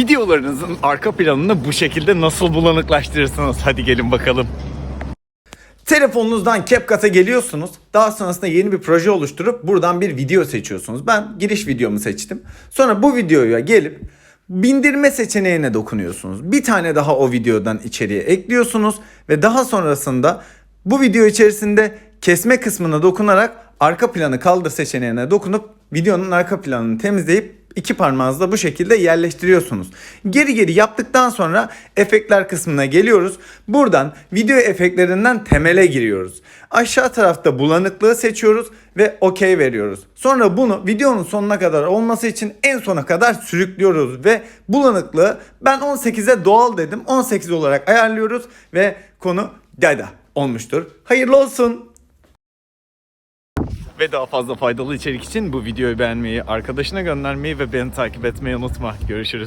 Videolarınızın arka planını bu şekilde nasıl bulanıklaştırırsınız? Hadi gelin bakalım. Telefonunuzdan CapCut'a geliyorsunuz. Daha sonrasında yeni bir proje oluşturup buradan bir video seçiyorsunuz. Ben giriş videomu seçtim. Sonra bu videoya gelip bindirme seçeneğine dokunuyorsunuz. Bir tane daha o videodan içeriye ekliyorsunuz ve daha sonrasında bu video içerisinde kesme kısmına dokunarak arka planı kaldır seçeneğine dokunup videonun arka planını temizleyip iki parmağınızla bu şekilde yerleştiriyorsunuz. Geri geri yaptıktan sonra efektler kısmına geliyoruz. Buradan video efektlerinden temele giriyoruz. Aşağı tarafta bulanıklığı seçiyoruz ve OK veriyoruz. Sonra bunu videonun sonuna kadar olması için en sona kadar sürüklüyoruz ve bulanıklığı ben 18'e doğal dedim. 18 olarak ayarlıyoruz ve konu dada olmuştur. Hayırlı olsun. Ve daha fazla faydalı içerik için bu videoyu beğenmeyi, arkadaşına göndermeyi ve beni takip etmeyi unutma. Görüşürüz.